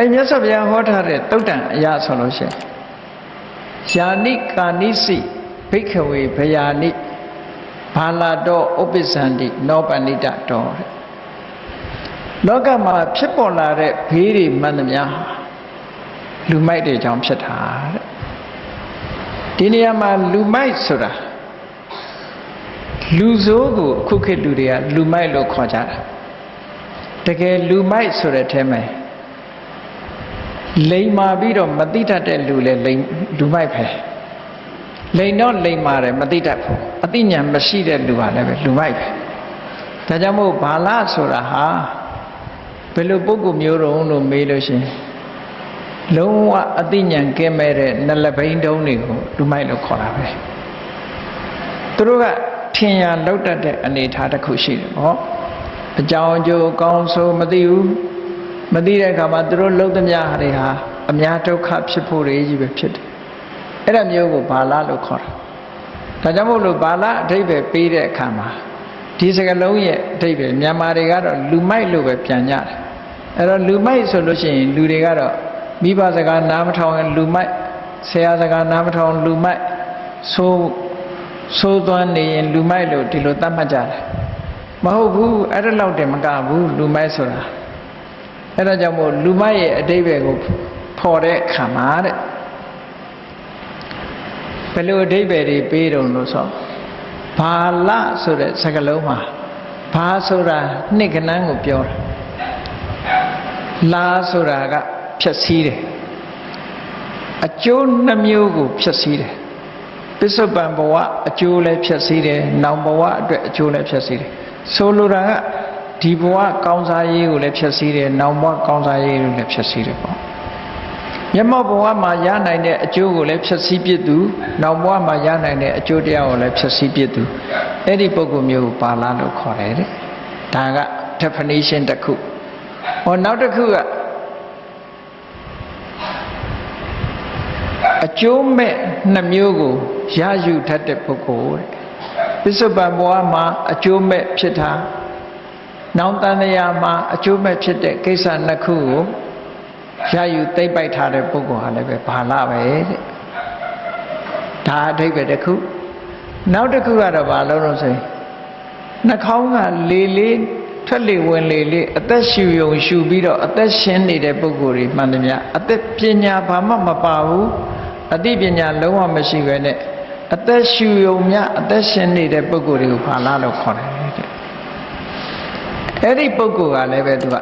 အဲမြတ်စွာဘုရားဟောထားတဲ့တုတ်တန်အရာဆိုလို့ရှိရင်ယာနိကာနိစိဘိက္ခဝေဘယာနိဘာလာတောဥပ္ပစ္စန္တိနောပဏိတတောတဲ့လောကမှာဖြစ်ပေါ်လာတဲ့ဘေးတွေမှန်သမျှဟာလူမိုက်တွေကြောင့်ဖြစ်တာတဲ့ဒီနေရာမှာလူမိုက်ဆိုတာလူဆိုးကိုအခုခေတ်လူတွေကလူမိုက်လို့ခေါ်ကြတာတကယ်လူမိုက်ဆိုတဲ့အဲမှာ လိန်မာပြီးတော့မတိတတ်တဲ့လူလေလိန်လူမိုက်ပဲလိန်တော့လိန်မာတယ်မတိတတ်ဘူးအသိဉာဏ်မရှိတဲ့လူဟာလည်းပဲလူမိုက်ပဲဒါကြောင့်မို့ဘာလဆိုတာဟာဘယ်လိုပုဂ္ဂိုလ်မျိုးတုံးလို့မေးလို့ရှိရင်လုံးဝအသိဉာဏ်ကင်းမဲ့တဲ့နလဘိန်းတုံးတွေကိုလူမိုက်လို့ခေါ်တာပဲသူတို့ကထင်ရလောက်တတ်တဲ့အနေအထားတစ်ခုရှိတယ်ဟောအကြောင်းအကျိုးအကောင်းဆုံးမသိဘူး မသိတဲ့အခါမှာသူတို့လှုပ်သမျှဟာတွေဟာအများဒုက္ခဖြစ်ဖို့တွေကြီးပဲဖြစ်တယ်အဲ့ဒါမျိုးကိုဘာလလို့ခေါ်တာဒါကြောင့်မို့လို့ဘာလအဓိပ္ပာယ်ပေးတဲ့အခါမှာဒီစကားလုံးရဲ့အဓိပ္ပာယ်မြန်မာတွေကတော့လူမိုက်လို့ပဲပြန်ကြတယ်အဲ့တော့လူမိုက်ဆိုလို့ရှိရင်လူတွေကတော့မိဘစကားနားမထောင်ရင်လူမိုက်ဆရာစကားနားမထောင်လူမိုက်ဆိုးဆိုးသွမ်းနေရင်လူမိုက်လို့ဒီလိုသတ်မှတ်ကြတယ်မဟုတ်ဘူးအဲ့ဒါလောက်တည်းမကဘူးလူမိုက်ဆိုတာ အဲ့ဒါကြောင့်မို့လူမိုက်ရဲ့အတိပ္ပယ်ကိုဖော်တဲ့အခါမှာတဲ့ဘယ်လိုအတိပ္ပယ်တွေပေးတုံလို့ဆိုဘာလဆိုတဲ့စကားလုံးမှာဘာဆိုတာနှစ်ကနန်းကိုပြောတာလာဆိုတာကဖြည့်ဆည်းတယ်အကျိုးနှမျိုးကိုဖြည့်ဆည်းတယ်ပစ္စုပန်ဘဝအကျိုးလည်းဖြည့်ဆည်းတယ်နောင်ဘဝအတွက်အကျိုးလည်းဖြည့်ဆည်းတယ်ဆိုလိုတာက ဒီဘဝကောင်းစားရေးကိုလည်းဖြည့်ဆည်းတယ်နောင်ဘဝကောင်းစားရေးကိုလည်းဖြည့်ဆည်းတယ်ပေါ့မျက်မှောက်ဘဝမှာရနိုင်တဲ့အကျိုးကိုလည်းဖြည့်ဆည်းပြစ်သူနောင်ဘဝမှာရနိုင်တဲ့အကျိုးတရားကိုလည်းဖြည့်ဆည်းပြစ်သူအဲ့ဒီပုဂ္ဂိုလ်မျိုးကိုပါလာလို့ခေါ်တယ်တဲ့ဒါက definition တစ်ခုဟောနောက်တစ်ခုကအကျိုးမဲ့နှစ်မျိုးကိုရယူတတ်တဲ့ပုဂ္ဂိုလ်တဲ့ပစ္စုပန်ဘဝမှာအကျိုးမဲ့ဖြစ်တာ နောင်တန်ရာမှာအကျိုးမဲ့ဖြစ်တဲ့ကိစ္စနှစ်ခုကိုရယူသိမ့်ပိုက်ထားတဲ့ပုဂ္ဂိုလ်ဟာလည်းပဲဘာလာပဲတဲ့ဒါအဓိပ္ပာယ်တစ်ခုနောက်တစ်ခုကတော့ဘာလို့လို့ဆိုရင်နှာခေါင်းကလေလေးထွက်လေဝင်လေလေးအသက်ရှူယုံရှူပြီးတော့အသက်ရှင်နေတဲ့ပုဂ္ဂိုလ်တွေမှန်တယ်များအသက်ပညာဘာမှမပါဘူးအသိပညာလုံးဝမရှိပဲနဲ့အသက်ရှူယုံမြအသက်ရှင်နေတဲ့ပုဂ္ဂိုလ်တွေကိုဘာလာလို့ခေါ်တယ်တဲ့ အဲ့ဒီပုဂ္ဂိုလ်ကလည်းပဲသူက